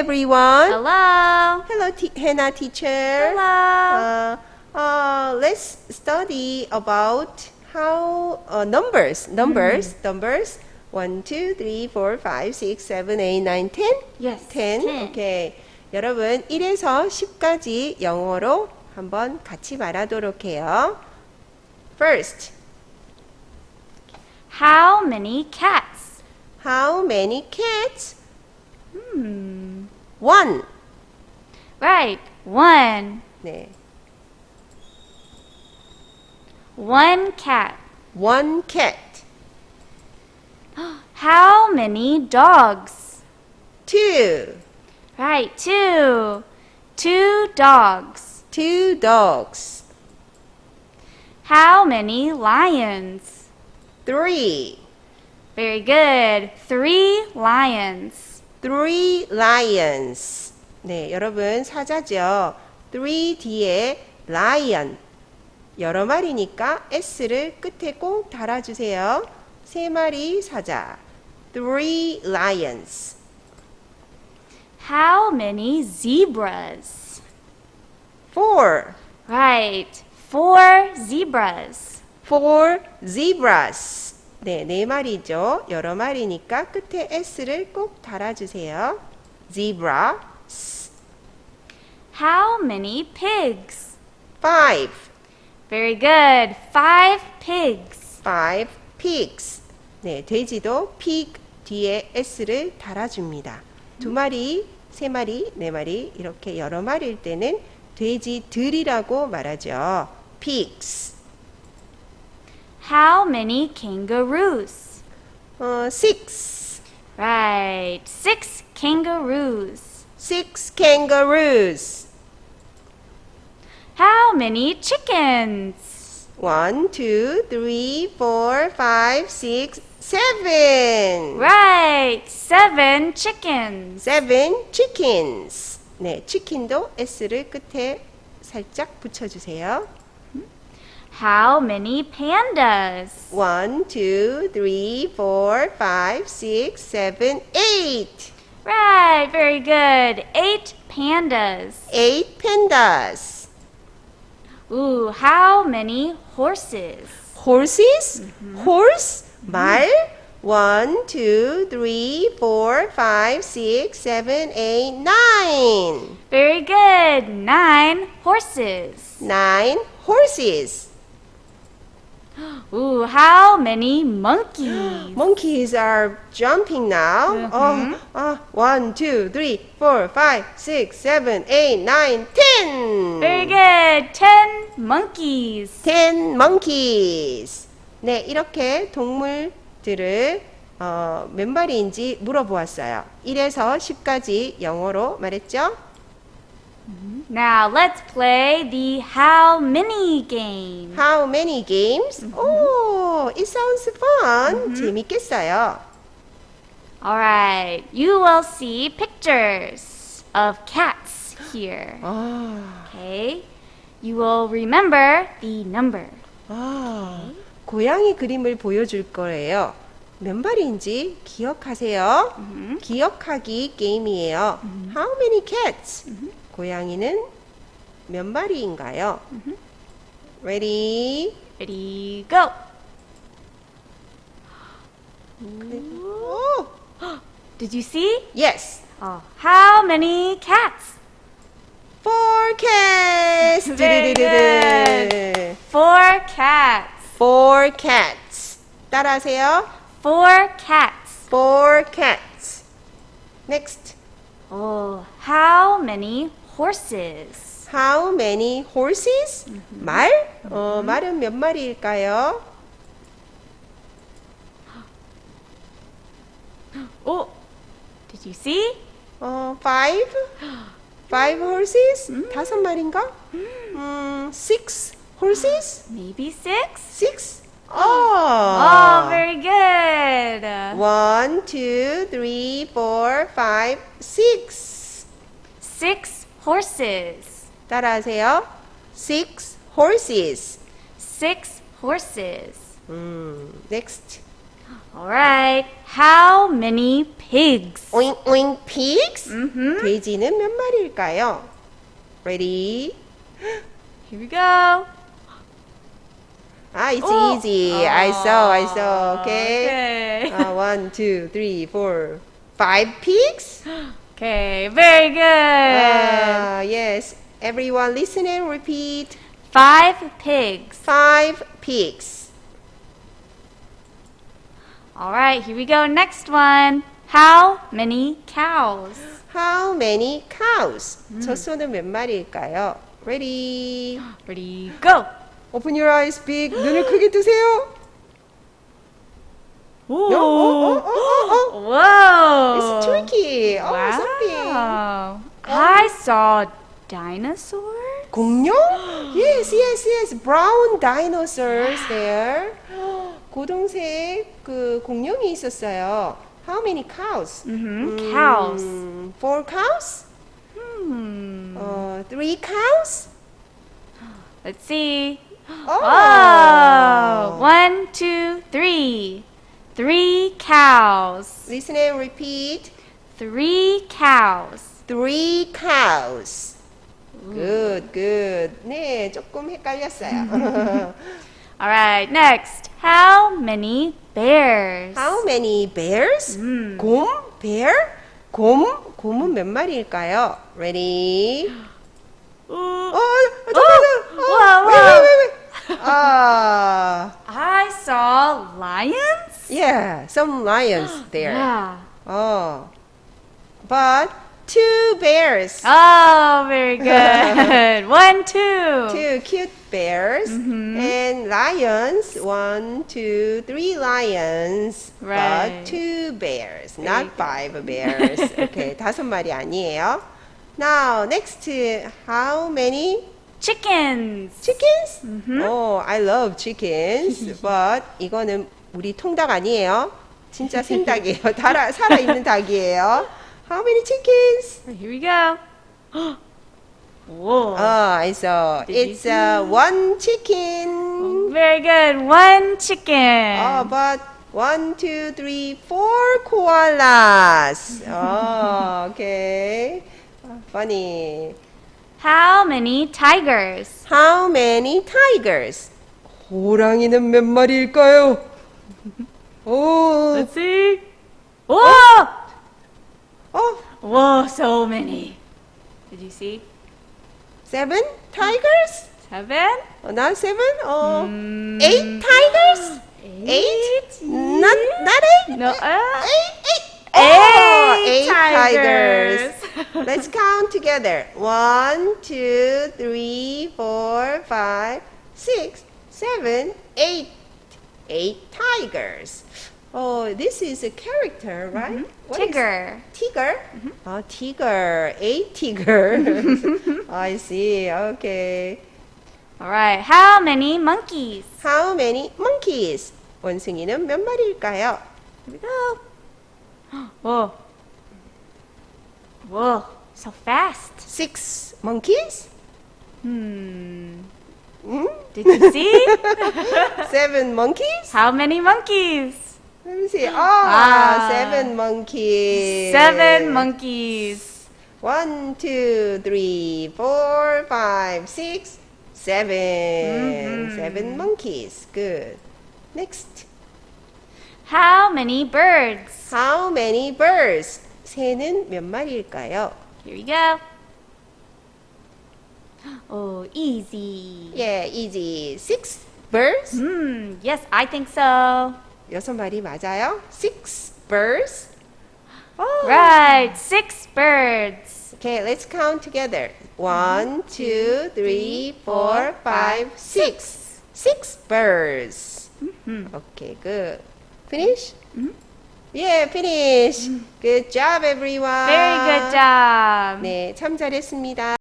everyone. Hello. Hello, T- Hannah teacher. Hello. Uh, uh, let's study about how uh, numbers, numbers, numbers. 1, 2, 3, 4, 5, 6, 7, 8, 9, 10. Yes. 10. 10. 오케이. 여러분 1에서 10까지 영어로 한번 같이 말하도록 해요. First, How many cats? how many cats? Hmm. One. Right. One. 네. One cat. One cat. How many dogs? Two. Right. Two. Two dogs. Two dogs. How many lions? Three. Very good. Three lions. Three lions. 네, 여러분 사자죠. Three 뒤에 lion. 여러 마리니까 s를 끝에 꼭 달아주세요. 세 마리 사자. Three lions. How many zebras? Four. Right. Four zebras. Four zebras. 네, 네 마리죠. 여러 마리니까 끝에 s를 꼭 달아주세요. Zebras. How many pigs? Five. Very good. Five pigs. five pigs. 네, 돼지도 pig 뒤에 s를 달아줍니다. 두 마리, 세 마리, 네 마리 이렇게 여러 마리일 때는 돼지들이라고 말하죠. pigs. How many kangaroos? 어, six. Right. Six kangaroos. six kangaroos. How many chickens? one, two, three, four, five, six, seven. Right. Seven chickens. seven chickens. 네, 치킨도 s를 끝에 살짝 붙여주세요. How many pandas? One, two, three, four, five, six, seven, eight. Right. Very good. Eight pandas. Eight pandas. Ooh, how many horses? Horses? Mm-hmm. Horse? Mm-hmm. 말? One, two, three, four, five, six, seven, eight, nine. Very good. Nine horses. Nine horses. Ooh, how many monkeys? Monkeys are jumping now. Oh, uh, one, two, three, four, five, six, seven, eight, nine, ten. Very good. Ten monkeys. ten monkeys. 네, 이렇게 동물들을 어, 몇 마리인지 물어보았어요. 1에서 10까지 영어로 말했죠? Now let's play the how many game. How many games? Oh, it sounds fun. 재밌겠어요. All right. You will see pictures of cats here. 아, Okay. You will remember the number. 아, 고양이 그림을 보여줄 거예요. 몇 마리인지 기억하세요. 기억하기 게임이에요. How many cats? 고양이는 몇 마리인가요? Ready? Ready, go. 오, Did you see? yes. Oh, how many cats? Four cats. Very 드르르르르. Four cats. Four cats. 따라하세요. Four cats. Four cats. Next. Oh, how many horses? How many horses? 말? 어, 말은 몇 마리일까요? Oh, did you see? 어, five? Five horses? 다섯 마리인가? 음, six horses? Maybe six? Six? Oh, 어. very good. One, two, three, four, five, six. Six horses. 따라하세요. Six horses. Six horses. 음, next. All right. How many pigs? Oink oink pigs. Mm-hmm. 돼지는 몇 마리일까요? Ready? Here we go. Ah, it's Oh. easy. I saw, I saw. Oh, Okay. Okay. Uh, one, two, three, four, five pigs. okay. Very good. Ah, yes. Everyone listen and repeat. Five pigs. Five pigs. All right. Here we go. Next one. How many cows? How many cows? 젖소는 몇 마리일까요? Ready? Ready, go. Open your eyes big. 눈을 크게 뜨세요. Ooh. saw dinosaur. 공룡? Yes, yes, yes. Brown dinosaurs there. 고동색 그 공룡이 있었어요. How many cows? Mm-hmm. Cows. 음, four cows? Hmm. 어, three cows? Let's see. Oh. Oh, one, two, three. Three cows. Listen and repeat. Three cows. Three cows. Good, good. 네, 조금 헷갈렸어요. All right, next. How many bears? How many bears? 음. 곰? bear? 곰? 곰은 몇 마리일까요? Ready? 어, 어, 잠깐만. 와, 어, 와. wait, wait, wait, wait. 아, I saw lions. yeah, some lions there. Yeah. Oh, but two bears. Oh, very good. One, two. Two cute bears and lions. One, two, three lions. Right. But two bears, not five bears. okay, 다섯 마리 아니에요. Now, next, how many Chickens. chickens? Mhm. Oh, I love chickens. but 이거는 우리 통닭 아니에요. 진짜 생닭이에요. 살아, 살아있는 닭이에요. How many chickens? Here we go. Whoa. Oh, I saw. Did you It's uh, one chicken. Very good. One chicken. Oh, but one, two, three, four koalas. Oh, okay. Funny. How many tigers? How many tigers? 호랑이는 몇 마리일까요? 오, Let's see. Whoa! 어, Whoa, so many. Did you see? seven tigers? Seven? Oh, not seven? Oh, Mm, eight tigers? Eight? Not, not eight? No. Uh, Eight, eight. Eight Oh, eight tigers. tigers. Let's count together. One, two, three, four, five, six, seven, eight. Eight tigers. Oh, this is a character, right? What is- Tigger. Tiger? Oh, tiger. Eight tiger. I see. Okay. All right. How many monkeys? How many monkeys? 원숭이는 몇 마리일까요? Here we go. Whoa. Whoa. So fast. Six monkeys? Hmm. Hmm? Did you see? Seven monkeys? How many monkeys? Let me see. Oh, Ah. seven monkeys. Seven monkeys. One, two, three, four, five, six, seven. Mhm. Seven monkeys. Good. Next. How many birds? How many birds? 새는 몇 마리일까요? Here we go. Oh, easy. Yeah, easy. Six birds? Hmm. Yes, I think so. 여섯 마리 맞아요? Six birds? Oh. Right. Six birds. Okay, let's count together. One, two, three, four, five, six. Six birds. Mhm. Okay, good. Finish? Yeah, finish. Good job, everyone. Very good job. 네, 참 잘했습니다.